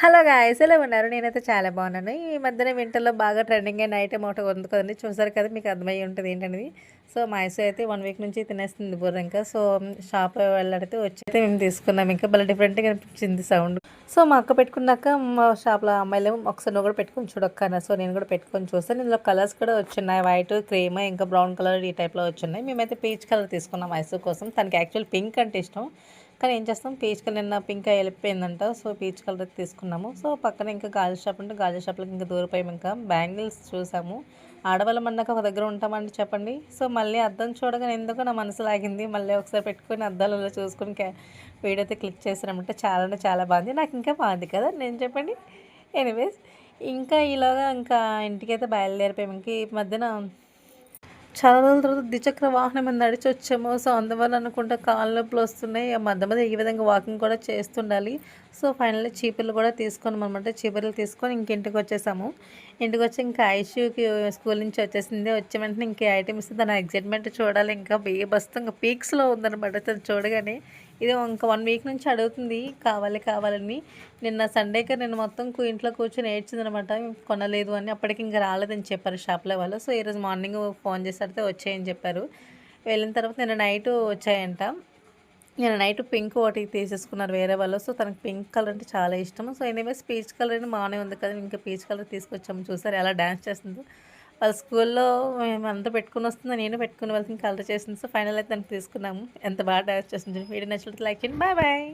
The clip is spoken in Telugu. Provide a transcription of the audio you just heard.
హలో గాయస్ ఎలా ఉన్నారు? నేనైతే చాలా బాగున్నాను. ఈ మధ్యన వింటర్లో బాగా ట్రెండింగ్ అయిన ఐటమ్ ఒకటి ఉంది కదండి. చూసారు కదా మీకు అర్థమయ్యి ఉంటుంది ఏంటనేది. సో మైసూర్ అయితే వన్ వీక్ నుంచి తినేస్తుంది బుర్ర ఇంకా. సో షాప్ వెళ్ళడితే వచ్చి అయితే మేము తీసుకున్నాం. ఇంకా భలే డిఫరెంట్గా అనిపించింది సౌండ్ సో మా అక్క పెట్టుకున్నాక మా షాప్లో అమ్మాయిలు ఒకసారి నువ్వు కూడా పెట్టుకొని చూడొక్కన సో నేను కూడా పెట్టుకొని చూస్తాను. ఇందులో కలర్స్ కూడా వచ్చున్నాయి. వైట్ క్రీమ్ ఇంకా బ్రౌన్ కలర్ ఈ టైప్లో వచ్చున్నాయి. మేమైతే పీచ్ కలర్ తీసుకున్నాం మైసూర్ కోసం. తనకి యాక్చువల్ పింక్ అంటే ఇష్టం. కానీ ఏం చేస్తాం? పీచ్ కలర్ నిన్న పింక్ వెళ్ళిపోయిందంట. సో పీచ్ కలర్ తీసుకున్నాము. సో పక్కన ఇంకా గాజు షాప్ ఉంటే గాజు షాప్లకు ఇంకా దూరపోయాం ఇంకా. బ్యాంగిల్స్ చూసాము. ఆడవాళ్ళం అన్నాక ఒక దగ్గర ఉంటామండి చెప్పండి. సో మళ్ళీ అద్దం చూడగానే ఎందుకో నా మనసు లాగింది. మళ్ళీ ఒకసారి పెట్టుకొని అద్దాలలో చూసుకొని వీడియో అయితే క్లిక్ చేసామంటే చాలా అంటే చాలా బాగుంది. నాకు ఇంకా బాగుంది కదా నేను చెప్పండి. ఎనీవేస్ ఇంకా ఇలాగా ఇంకా ఇంటికైతే బయలుదేరిపోయాము. ఇంక ఈ మధ్యన చాలా రోజుల తర్వాత ద్విచక్ర వాహనం మీద నడిచి వచ్చాము సో అందువల్ల అనుకుంటా కాళ్ళ నొప్పులు వస్తున్నాయి. ఆ మధ్య మధ్య ఈ విధంగా వాకింగ్ కూడా చేస్తుండాలి. సో ఫైనల్లీ చీపుర్లు కూడా తీసుకున్నాం అనమాట చీపుర్లు తీసుకొని ఇంక ఇంటికి వచ్చేసాము. ఇంటికి వచ్చి ఇంకా ఐషూకి స్కూల్ నుంచి వచ్చేసింది. వచ్చే వెంటనే ఇంకే ఐటమ్స్ దాని ఎగ్జైట్మెంట్ చూడాలి. ఇంకా బేబస్తో ఇంకా పీక్స్లో ఉందన్నమాట. తను చూడగానే ఇది ఇంకా వన్ వీక్ నుంచి అడుగుతుంది కావాలి కావాలని. నిన్న సండేకి నేను మొత్తం ఇంట్లో కూర్చొని ఏడ్చిందనమాట కొనలేదు అని. అప్పటికి ఇంకా రాలేదని చెప్పారు షాప్లో వాళ్ళు. సో ఈరోజు మార్నింగ్ ఫోన్ చేస్తే వచ్చాయని చెప్పారు. వెళ్ళిన తర్వాత నిన్న నైట్ వచ్చాయంట. నేను నైట్ పింక్ ఒకటి తీసేసుకున్నారు వేరే వాళ్ళు. సో తనకు పింక్ కలర్ అంటే చాలా ఇష్టం సో ఎనీవేస్ పీచ్ కలర్ అని బాగానే ఉంది కదా. ఇంకా పీచ్ కలర్ తీసుకొచ్చాము. చూసారు ఎలా డ్యాన్స్ చేస్తుందో. వాళ్ళ స్కూల్లో అంతా పెట్టుకుని వస్తుంది నేను పెట్టుకుని వెళ్తుంది కలర్ చేసింది. సో ఫైనల్ అయితే దానికి తీసుకున్నాము. ఎంత బాగా డ్యాన్స్ చేస్తుంది వీడియో నచ్చినట్టు లైక్ చేయండి. Bye bye